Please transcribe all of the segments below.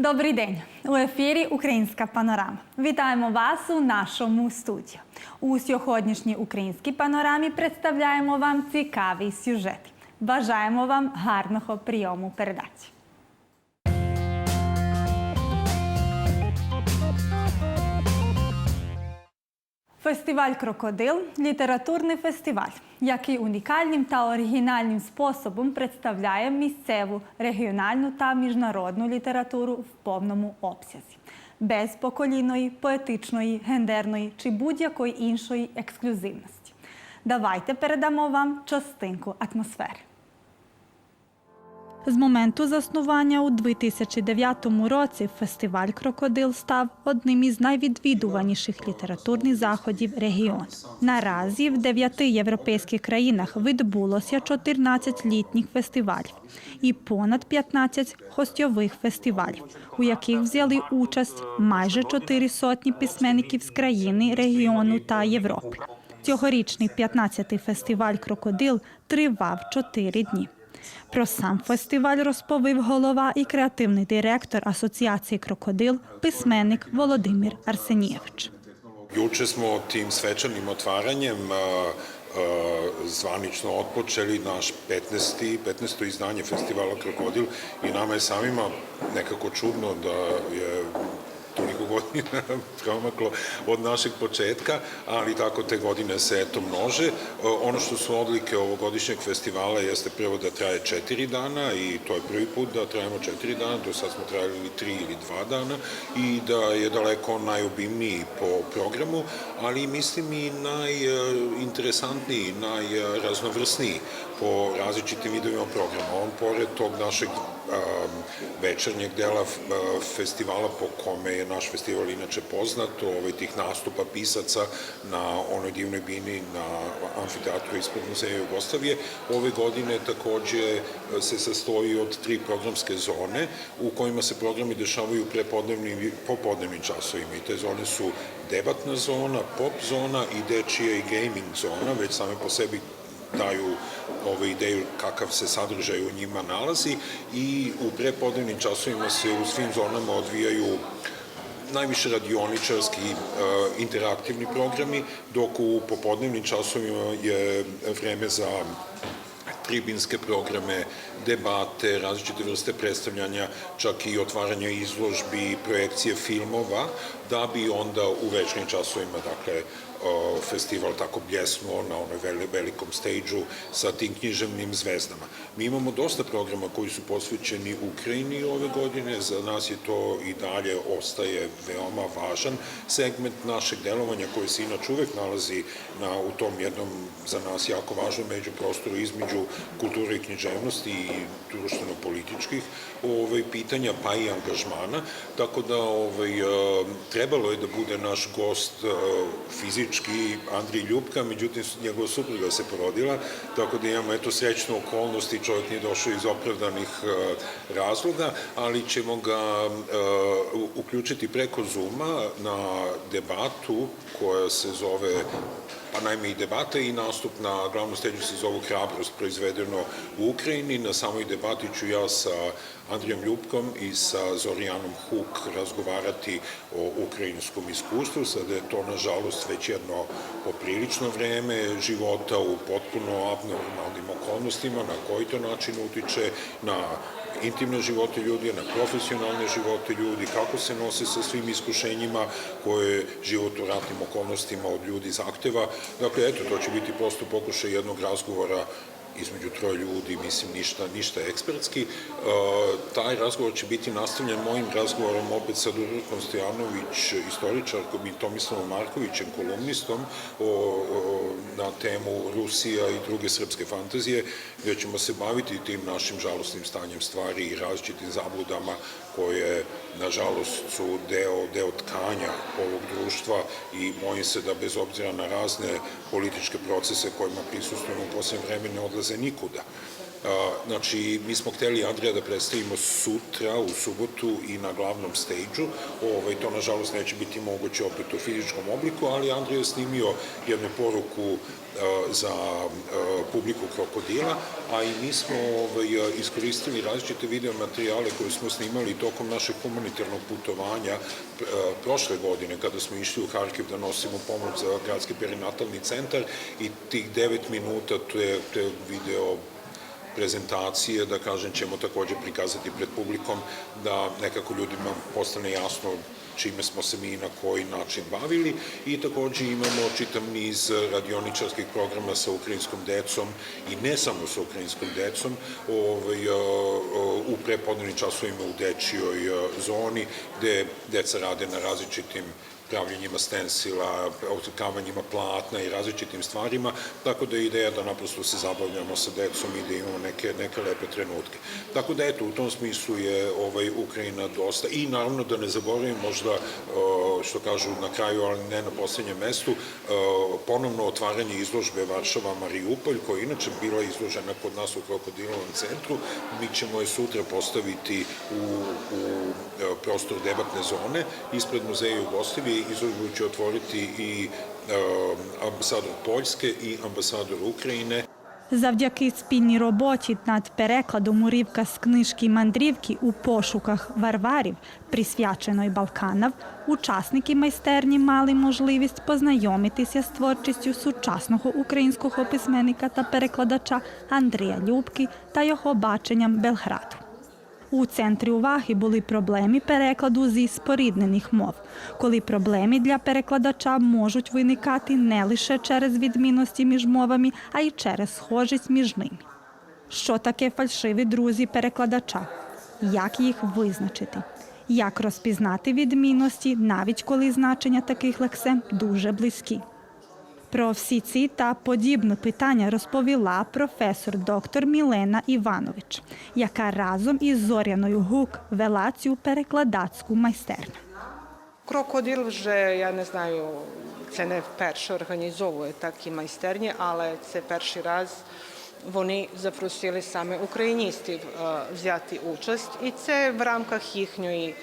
Добрий день у ефірі Українська панорама. Вітаємо вас у нашому студії. У сьогоднішній українській панорамі представляємо вам цікавий сюжет. Бажаємо вам гарного прийому передачі. Фестиваль Крокодил літературний фестиваль, який унікальним та оригінальним способом представляє місцеву, регіональну та міжнародну літературу в повному обсязі, без поколінної, поетичної, гендерної чи будь-якої іншої ексклюзивності. Давайте передамо вам частинку атмосфери. З моменту заснування у 2009 році фестиваль Крокодил став одним із найвідвідуваніших літературних заходів регіону. Наразі в дев'яти європейських країнах відбулося 14 літніх фестивалів і понад 15 гостьових фестивалів, у яких взяли участь майже чотири сотні письменників з країни, регіону та Європи. Цьогорічний 15-й фестиваль Крокодил тривав 4 дні. Про сам фестиваль розповів голова і креативний директор Асоціації Крокодил, письменник Володимир a, zvanično otpočeli naš 15. 15. izdanje festivala Krokodil i nama je samima nekako čudno da je toliko godina promaklo od našeg početka, ali tako te godine se eto množe. Ono što su odlike ovogodišnjeg festivala jeste prvo da traje četiri dana i to je prvi put da trajamo četiri dana, do sad smo trajali tri ili dva dana i da je daleko najobimniji po programu, ali mislim i najinteresantniji, najraznovrsniji po različitim vidovima programa. On pored tog našeg večernjeg dela festivala po kome je naš festival inače poznat, ovaj, tih nastupa pisaca na onoj divnoj bini na amfiteatru ispred Muzeja Jugoslavije. Ove godine takođe se sastoji od tri programske zone u kojima se programi dešavaju prepodnevnim i popodnevnim časovima i te zone su debatna zona, pop zona i dečija i gaming zona, već same po sebi daju ove ideju kakav se sadržaj u njima nalazi i u prepodnevnim časovima se u svim zonama odvijaju najviše radioničarski e, interaktivni programi, dok u popodnevnim časovima je vreme za tribinske programe, debate, različite vrste predstavljanja, čak i otvaranja izložbi, projekcije filmova, da bi onda u večnim časovima, dakle, festival tako bljesnuo na onoj veli- velikom stage sa tim književnim zvezdama. Mi imamo dosta programa koji su posvećeni Ukrajini ove godine, za nas je to i dalje ostaje veoma važan segment našeg delovanja koji se inače uvek nalazi na, u tom jednom za nas jako važnom međuprostoru između kulture i književnosti i društveno-političkih ovaj, pitanja pa i angažmana, tako da ovaj, e, trebalo je da bude naš gost e, fizički Andrij Ljubka, međutim njegova supruga se porodila, tako da imamo eto srećnu okolnost i čovjek nije došao iz opravdanih e, razloga, ali ćemo ga e, uključiti preko Zuma na debatu koja se zove pa naime i debata i nastup na glavnom steđu se zove Hrabrost proizvedeno u Ukrajini. Na samoj debati ću ja sa Andrijom Ljubkom i sa Zorijanom Huk razgovarati o ukrajinskom iskustvu. Sada je to, nažalost, već jedno poprilično vreme života u potpuno abnormalnim okolnostima, na koji to način utiče na intimne živote ljudi, na profesionalne živote ljudi, kako se nose sa svim iskušenjima koje život u ratnim okolnostima od ljudi zahteva. Dakle, eto, to će biti prosto pokušaj jednog razgovora između troje ljudi, mislim, ništa, ništa ekspertski. E, taj razgovor će biti nastavljen mojim razgovorom opet sa Dubrovkom Stojanović, istoričarkom i Tomislavom Markovićem, kolumnistom, o, o, na temu Rusija i druge srpske fantazije, gde ćemo se baviti tim našim žalostnim stanjem stvari i različitim zabludama koje, nažalost, su deo, deo tkanja ovog društva i bojim se da bez obzira na razne političke procese kojima prisustujemo u posljednje vreme ne odlaze nikuda. Znači, mi smo hteli Andrija da predstavimo sutra, u subotu i na glavnom stage-u. Ovaj, to, nažalost, neće biti moguće opet u fizičkom obliku, ali Andrija je snimio jednu poruku za a, publiku Krokodila, a i mi smo ovaj, iskoristili različite video materijale koje smo snimali tokom našeg humanitarnog putovanja prošle godine, kada smo išli u Harkiv da nosimo pomoć za gradski perinatalni centar i tih devet minuta, to je, to je video prezentacije, da kažem, ćemo takođe prikazati pred publikom, da nekako ljudima postane jasno čime smo se mi na koji način bavili i takođe imamo čitav niz radioničarskih programa sa ukrajinskom decom i ne samo sa ukrajinskom decom. Ovaj, u prepodnevnim časovima u dečijoj zoni gde deca rade na različitim pravljenjima stensila, otrkavanjima platna i različitim stvarima, tako da je ideja da naprosto se zabavljamo sa decom i da imamo neke, neke lepe trenutke. Tako da eto, u tom smislu je ovaj, Ukrajina dosta i naravno da ne zaboravim možda, što kažu na kraju, ali ne na poslednjem mestu, ponovno otvaranje izložbe Varšava Mariupolj, koja je inače bila izložena kod nas u Krokodilovom centru, mi ćemo je sutra postaviti u, u e, prostor debatne zone ispred muzeja Jugoslavije izložbu će otvoriti i ambasador Poljske i ambasador Ukrajine. Завдяки спільній роботі над перекладом уривка з книжки Мандрівки у пошуках варварів, присвяченої Балканам, учасники майстерні мали можливість познайомитися з творчістю сучасного українського письменника та перекладача Андрія Любки та його баченням Белграду. У центрі уваги були проблеми перекладу зі споріднених мов, коли проблеми для перекладача можуть виникати не лише через відмінності між мовами, а й через схожість між ними. Що таке фальшиві друзі перекладача? Як їх визначити? Як розпізнати відмінності, навіть коли значення таких лексем дуже близькі? Про всі ці та подібні питання розповіла професор доктор Мілена Іванович, яка разом із Зоряною Гук вела цю перекладацьку майстерню. Крокодил вже, я не знаю, це не вперше організовує такі майстерні, але це перший раз вони запросили саме україністів е, взяти участь. І це в рамках їхньої,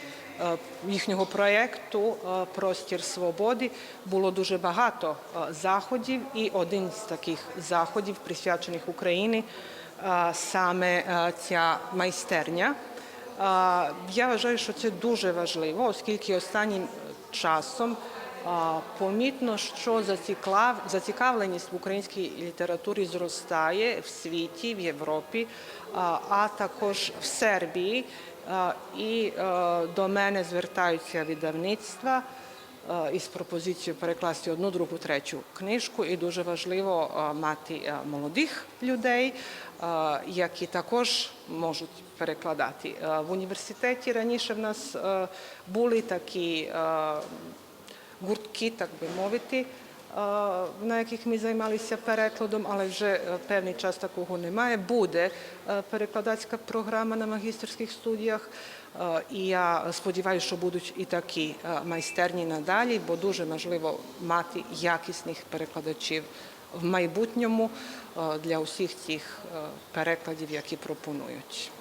їхнього проєкту е, Простір свободи було дуже багато е, заходів, і один з таких заходів, присвячених Україні, е, саме е, ця майстерня. Я вважаю, що це дуже важливо, оскільки останнім часом помітно, що зацікавленість в українській літературі зростає в світі, в Європі, а також в Сербії. І е, до мене звертаються видавництва е, із пропозицією перекласти одну, другу, третю книжку. І дуже важливо е, мати молодих людей, які також можуть перекладати. В університеті раніше в нас були такі гуртки, так би мовити, е, на яких ми займалися перекладом, але вже е, певний час такого немає. Буде е, перекладацька програма на магістерських студіях. І я сподіваюся, що будуть і такі майстерні надалі, бо дуже важливо мати якісних перекладачів в майбутньому для усіх цих е, перекладів, які пропонують.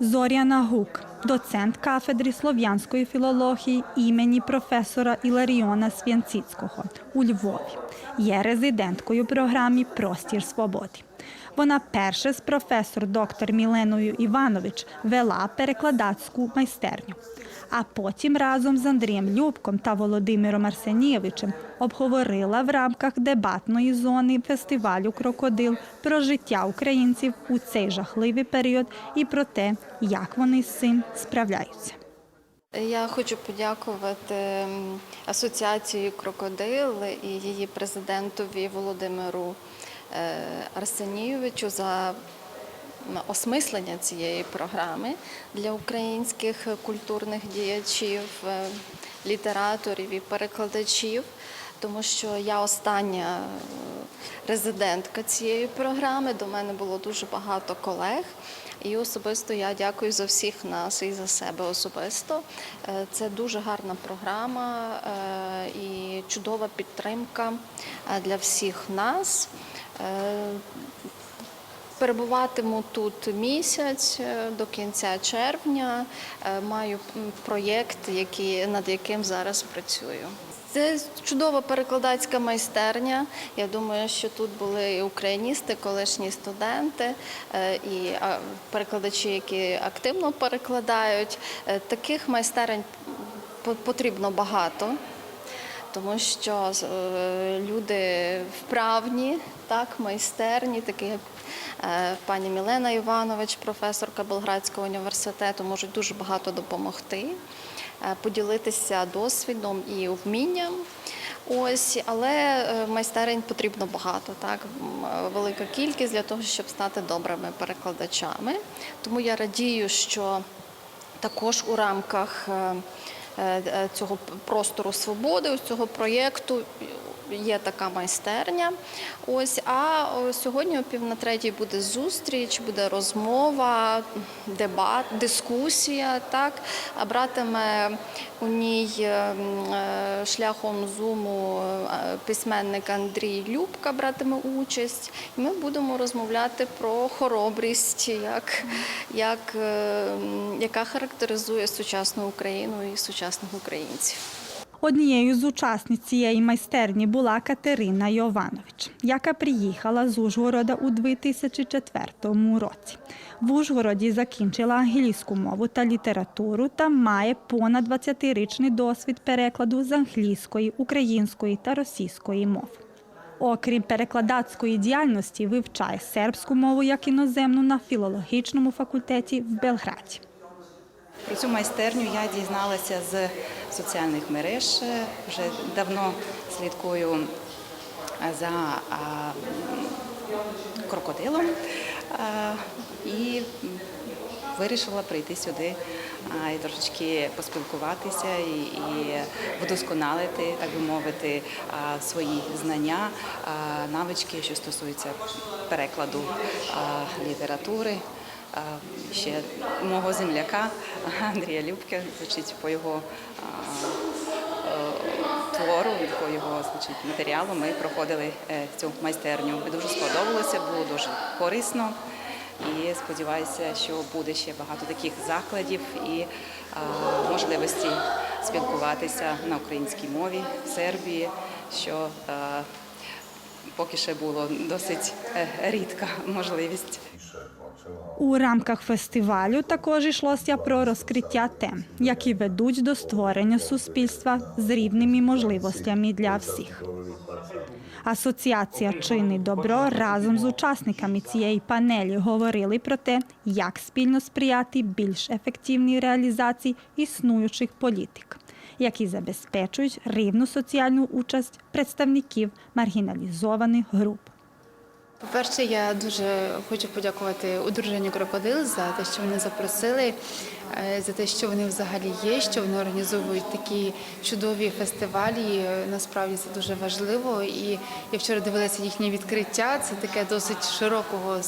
Зоряна Гук, доцент кафедри слов'янської філології імені професора Іларіона Свянціцького у Львові, є резиденткою програми Простір свободи. Вона перша з професор доктор Міленою Іванович вела перекладацьку майстерню, а потім разом з Андрієм Любком та Володимиром Арсенієвичем обговорила в рамках дебатної зони фестивалю Крокодил про життя українців у цей жахливий період і про те, як вони з цим справляються. Я хочу подякувати асоціації Крокодил і її президентові Володимиру е, Арсенійовичу за осмислення цієї програми для українських культурних діячів, е, літераторів і перекладачів. Тому що я остання е, резидентка цієї програми. До мене було дуже багато колег. І особисто я дякую за всіх нас і за себе особисто. Е, Це дуже гарна програма і чудова підтримка для всіх нас. Перебуватиму тут місяць е, до кінця червня. Е, Маю проєкт, над яким зараз працюю. Це чудова перекладацька майстерня. Я думаю, що тут були і україністи, колишні студенти, е, і перекладачі, які активно перекладають. Таких майстерень по- потрібно багато тому що люди вправні, так, майстерні, такі як пані Мілена Іванович, професорка Белградського університету, можуть дуже багато допомогти, е, поділитися досвідом і вмінням. Ось, але е, майстерень потрібно багато, так е, велика кількість для того, щоб стати добрими перекладачами. Тому я радію, що також у рамках е, е, цього простору свободи, цього проєкту є така майстерня. Ось, а сьогодні о пів на третій буде зустріч, буде розмова, дебат, дискусія. Так, а братиме у ній е, м, е, шляхом зуму е, письменник Андрій Любка братиме участь. І ми будемо розмовляти про хоробрість, як, як, е, яка характеризує сучасну Україну і сучасних українців. Однією з учасниць цієї майстерні була Катерина Йованович, яка приїхала з Ужгорода у 2004 році. В Ужгороді закінчила англійську мову та літературу та має понад 20-річний досвід перекладу з англійської, української та російської мов. Окрім перекладацької діяльності, вивчає сербську мову як іноземну на філологічному факультеті в Белграді. Про цю майстерню я дізналася з соціальних мереж. Вже давно слідкую за крокодилом і вирішила прийти сюди і трошечки поспілкуватися і, вдосконалити, так би мовити, свої знання, навички, що стосуються перекладу літератури. Ще мого земляка Андрія Любки, звучить по його е, твору, по його звучить матеріалу. Ми проходили е, цю майстерню. Дуже сподобалося, було дуже корисно. І сподіваюся, що буде ще багато таких закладів і а, можливості спілкуватися на українській мові в Сербії, що а, поки ще було досить е, рідка можливість. У рамках фестивалю також йшлося про розкриття тем, які ведуть до створення суспільства з рівними можливостями для всіх. Асоціація Чини добро разом з учасниками цієї панелі говорили про те, як спільно сприяти більш ефективній реалізації існуючих політик, які забезпечують рівну соціальну участь представників маргіналізованих груп. По-перше, я дуже хочу подякувати одруженню Крокодил за те, що вони запросили, е, за те, що вони взагалі є, що вони організовують такі чудові фестивалі. Е, Насправді це дуже важливо. І я вчора дивилася їхнє відкриття. Це таке досить широкого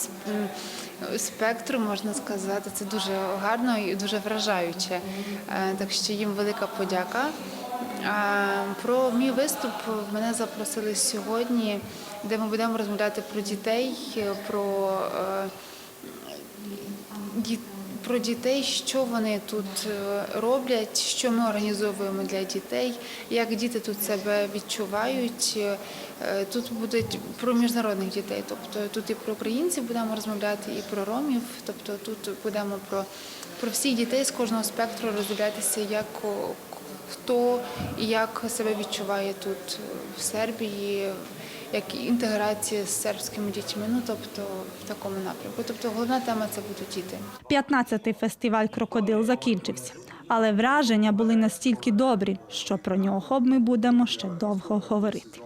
спектру, можна сказати. Це дуже гарно і дуже вражаюче. Е, Так що їм велика подяка. Про мій виступ мене запросили сьогодні, де ми будемо розмовляти про дітей, про, е, про дітей, що вони тут е, роблять, що ми організовуємо для дітей, як діти тут себе відчувають. Е, Тут буде про міжнародних дітей, тобто тут і про українців будемо розмовляти, і про ромів. Тобто тут будемо про, про всіх дітей з кожного спектру роздивлятися, як хто і як себе відчуває тут е, в Сербії, як інтеграція з сербськими дітьми. Ну тобто в такому напрямку. Тобто головна тема це будуть діти. 15-й фестиваль Крокодил закінчився, але враження були настільки добрі, що про нього ми будемо ще довго говорити.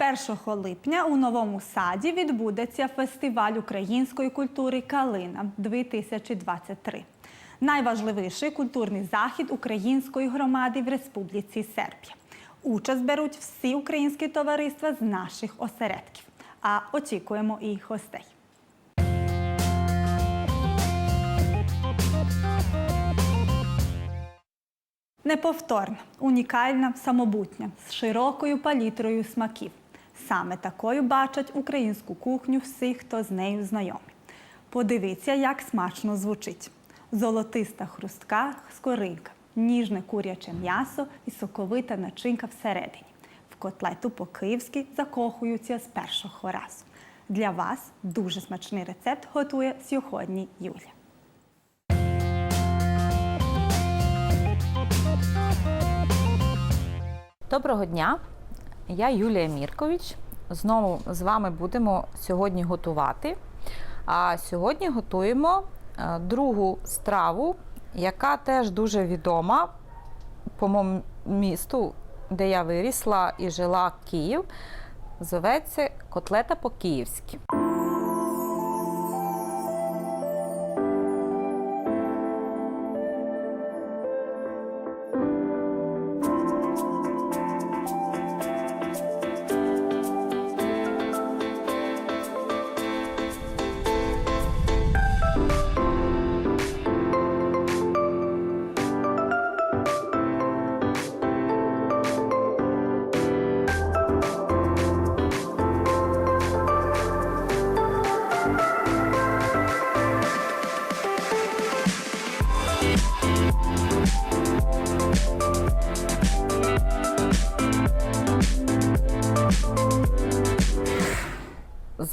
1 липня у новому саді відбудеться фестиваль української культури Калина 2023 Найважливіший культурний захід української громади в Республіці Сербія. Участь беруть всі українські товариства з наших осередків. А очікуємо і гостей. Неповторна, унікальна, самобутня, з широкою палітрою смаків. Саме такою бачать українську кухню всі, хто з нею знайомий. Подивіться, як смачно звучить: золотиста хрустка скоринка, ніжне куряче м'ясо і соковита начинка всередині. В котлету по-київськи закохуються з першого разу. Для вас дуже смачний рецепт готує сьогодні Юля. Доброго дня! Я Юлія Міркович. Знову з вами будемо сьогодні готувати. А сьогодні готуємо другу страву, яка теж дуже відома по моєму місту, де я вирісла і жила Київ. Зоветься котлета по-київськи.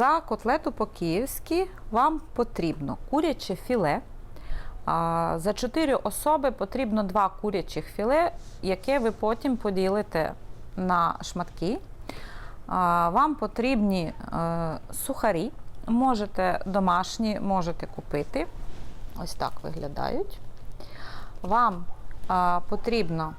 За котлету по-київськи вам потрібно куряче філе. За 4 особи потрібно 2 курячих філе, яке ви потім поділите на шматки. Вам потрібні е, сухарі, можете домашні, можете купити. Ось так виглядають. Вам потрібно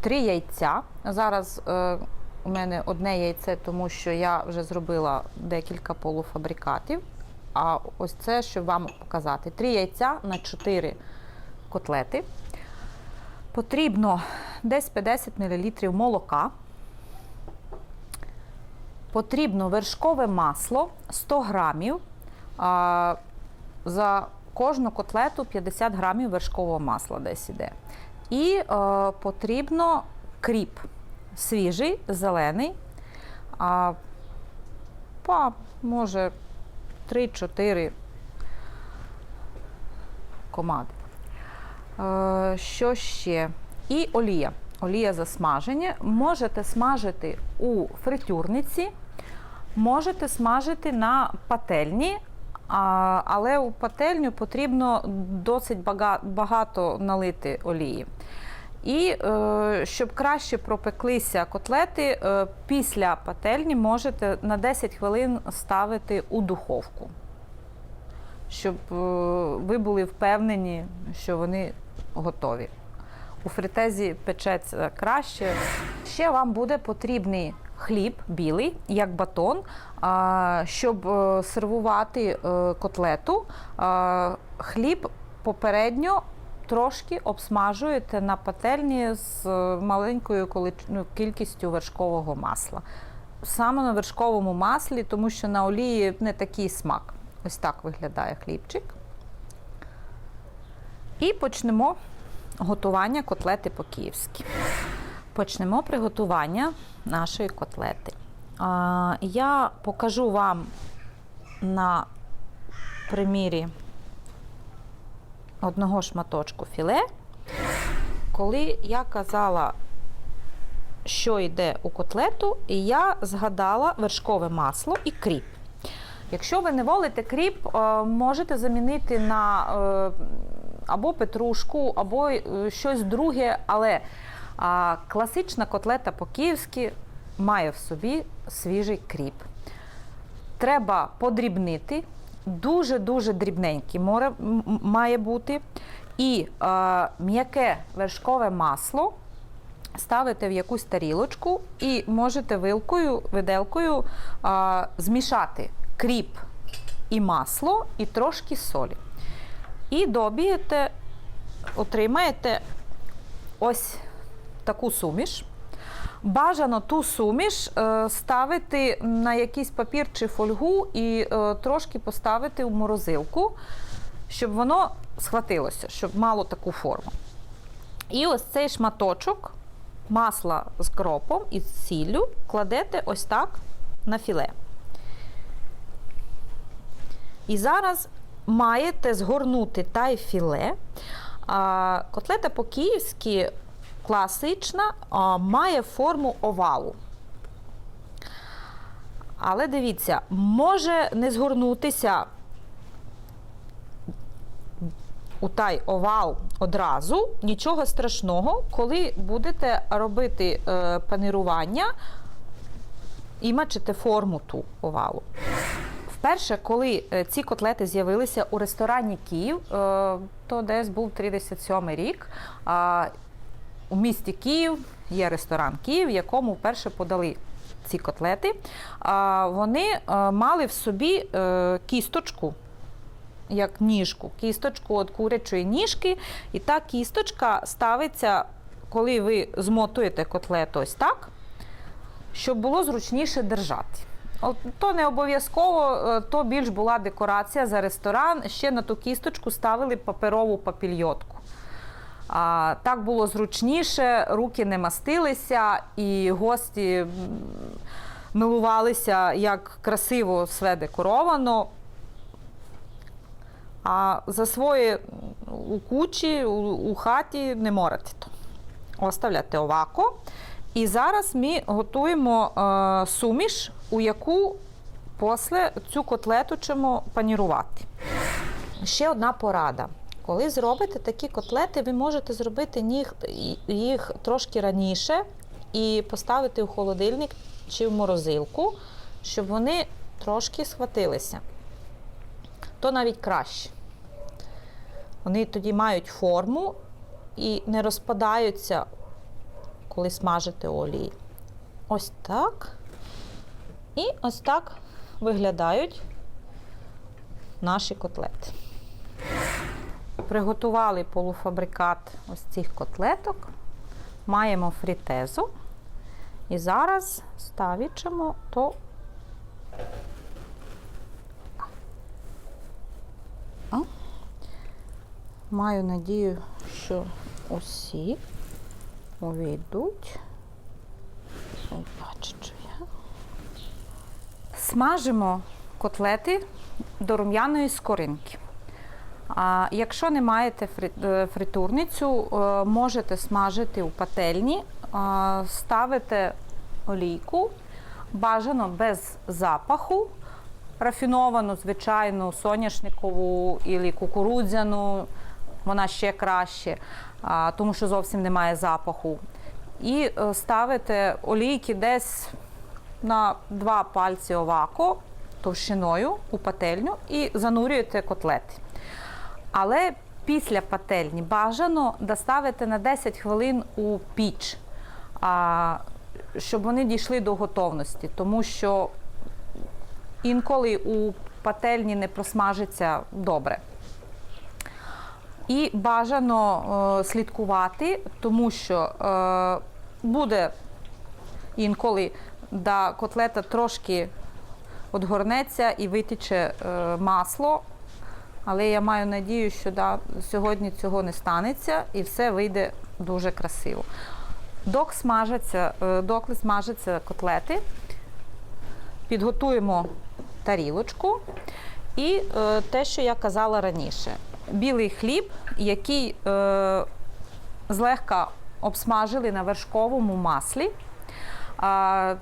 3 яйця. Зараз е, у мене одне яйце, тому що я вже зробила декілька полуфабрикатів. А ось це, щоб вам показати. Три яйця на 4 котлети. Потрібно десь 50 мл молока. Потрібно вершкове масло 100 грамів. За кожну котлету 50 грамів вершкового масла десь іде. І е, потрібно кріп свіжий, зелений. А, па, може 3-4 комади. Е, що ще? І олія. Олія за смаження. Можете смажити у фритюрниці, можете смажити на пательні, але у пательню потрібно досить бага- багато налити олії. І е, щоб краще пропеклися котлети, е, після пательні можете на 10 хвилин ставити у духовку, щоб е, ви були впевнені, що вони готові. У фритезі печеться краще. Ще вам буде потрібний хліб білий, як батон, щоб сервувати котлету. Хліб попередньо трошки обсмажуєте на пательні з е, маленькою ну, кількістю вершкового масла. Саме на вершковому маслі, тому що на олії не такий смак. Ось так виглядає хлібчик. І почнемо готування котлети по-київськи. Почнемо приготування нашої котлети. Я покажу вам на примірі одного шматочку філе. Коли я казала, що йде у котлету, я згадала вершкове масло і кріп. Якщо ви не волите кріп, е, можете замінити на е, або петрушку, або е, щось друге, але класична котлета по-київськи має в собі свіжий кріп. Треба подрібнити, дуже-дуже дрібненький має бути. І е, м'яке вершкове масло ставите в якусь тарілочку і можете вилкою, виделкою е, змішати кріп і масло, і трошки солі. І добієте, отримаєте ось таку суміш. Бажано ту суміш е, ставити на якийсь папір чи фольгу і е, трошки поставити в морозилку, щоб воно схватилося, щоб мало таку форму. І ось цей шматочок масла з кропом і з сіллю кладете ось так на філе. І зараз маєте згорнути та й філе. А, котлета по-київськи класична, має форму овалу. Але дивіться, може не згорнутися у той овал одразу, нічого страшного, коли будете робити е, панірування і мачите форму ту овалу. Вперше, коли е, ці котлети з'явилися у ресторані Київ, е, то десь був 37 рік. У місті Київ є ресторан Київ, в якому вперше подали ці котлети. Вони е, мали в собі е, кісточку, як ніжку, кісточку від курячої ніжки. І та кісточка ставиться, коли ви змотуєте котлету ось так, щоб було зручніше держати. От, то не обов'язково, е, то більш була декорація за ресторан. Ще на ту кісточку ставили паперову папільйотку. А, так було зручніше, руки не мастилися, і гості милувалися, як красиво все декоровано. А за своє у кучі, у, у хаті не морати то. Оставляте овако. І зараз ми готуємо е, суміш, у яку після цю котлету чимо панірувати. Ще одна порада. Коли зробите такі котлети, ви можете зробити їх, трошки раніше і поставити у холодильник чи в морозилку, щоб вони трошки схватилися. То навіть краще. Вони тоді мають форму і не розпадаються, коли смажите олії. Ось так. І ось так виглядають наші котлети. Приготували полуфабрикат ось цих котлеток. Маємо фрітезу. І зараз ставічимо то. О. Маю надію, що усі увійдуть. Бачу, я. Смажимо котлети до рум'яної скоринки. А якщо не маєте е, фритурницю, е, можете смажити у пательні, ставите олійку, бажано без запаху, рафіновану, звичайну, соняшникову або кукурудзяну, вона ще краще, тому що зовсім немає запаху. І е, ставите олійки десь на два пальці овако товщиною у пательню і занурюєте котлети. Але після пательні бажано доставити на 10 хвилин у піч, щоб вони дійшли до готовності, тому що інколи у пательні не просмажиться добре. І бажано е, слідкувати, тому що е, буде інколи да котлета трошки одгорнеться і витіче е, масло. Але я маю надію, що да, сьогодні цього не станеться і все вийде дуже красиво. Док смажаться, е, доки смажаться котлети, підготуємо тарілочку і е, те, що я казала раніше: білий хліб, який е, злегка обсмажили на вершковому маслі. А,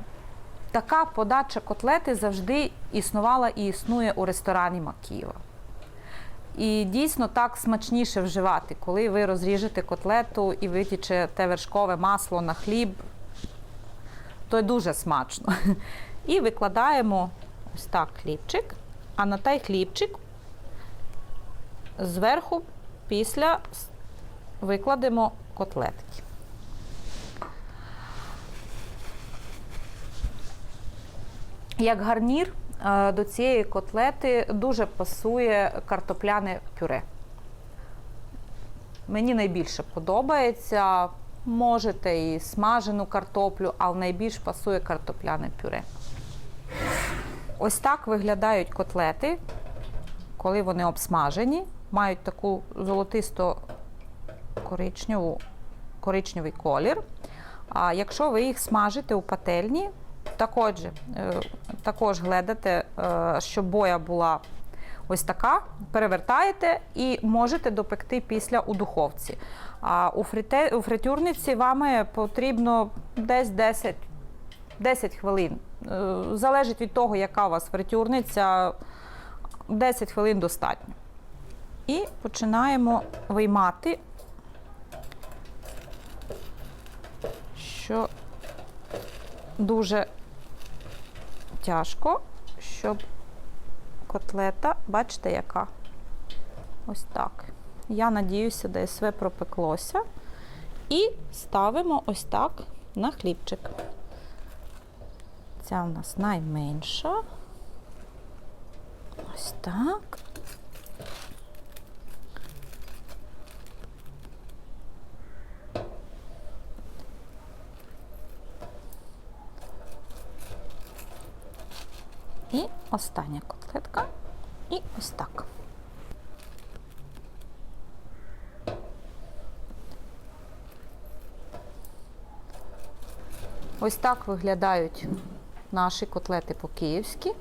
така подача котлети завжди існувала і існує у ресторані Макієва. І дійсно так смачніше вживати, коли ви розріжете котлету і витіче те вершкове масло на хліб, то дуже смачно. І викладаємо ось так хлібчик, а на той хлібчик зверху після викладемо котлетки. Як гарнір до цієї котлети дуже пасує картопляне пюре. Мені найбільше подобається. Можете і смажену картоплю, але найбільш пасує картопляне пюре. Ось так виглядають котлети, коли вони обсмажені, мають таку золотисто-коричневу коричневий колір. А якщо ви їх смажите у пательні, також, е, також гледате, щоб боя була ось така, перевертаєте і можете допекти після у духовці. А у, фрите, у фритюрниці вам потрібно десь 10, 10 хвилин. Е, Залежить від того, яка у вас фритюрниця, 10 хвилин достатньо. І починаємо виймати, що дуже тяжко, щоб котлета, бачите, яка? Ось так. Я надіюся, ДСВ пропеклося. І ставимо ось так на хлібчик. Ця у нас найменша. Ось так. І остання котлетка. І ось так. Ось так виглядають наші котлети по-київськи.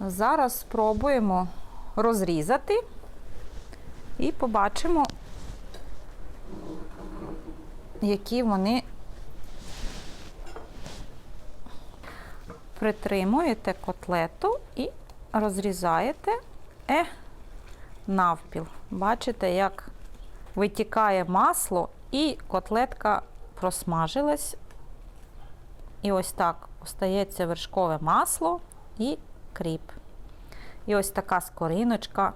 Зараз спробуємо розрізати і побачимо, які вони притримуєте котлету і розрізаєте е, навпіл. Бачите, як витікає масло, і котлетка просмажилась. І ось так остається вершкове масло і кріп. І ось така скориночка.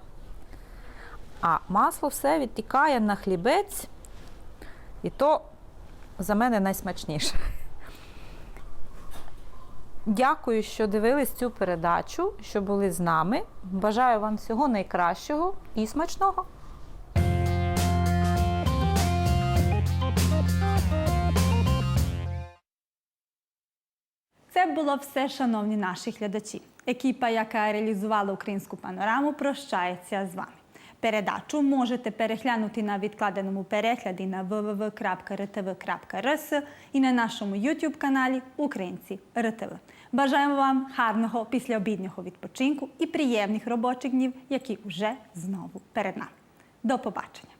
А масло все відтікає на хлібець, і то за мене найсмачніше. Дякую, що дивились цю передачу, що були з нами. Бажаю вам всього найкращого і смачного! Це було все, шановні наші глядачі. Екіпа, яка реалізувала українську панораму, прощається з вами. Передачу можете переглянути на відкладеному перегляді на www.rtv.rs і на нашому YouTube каналі Українці РТВ. Бажаємо вам гарного післяобіднього відпочинку і приємних робочих днів, які вже знову перед нами. До побачення!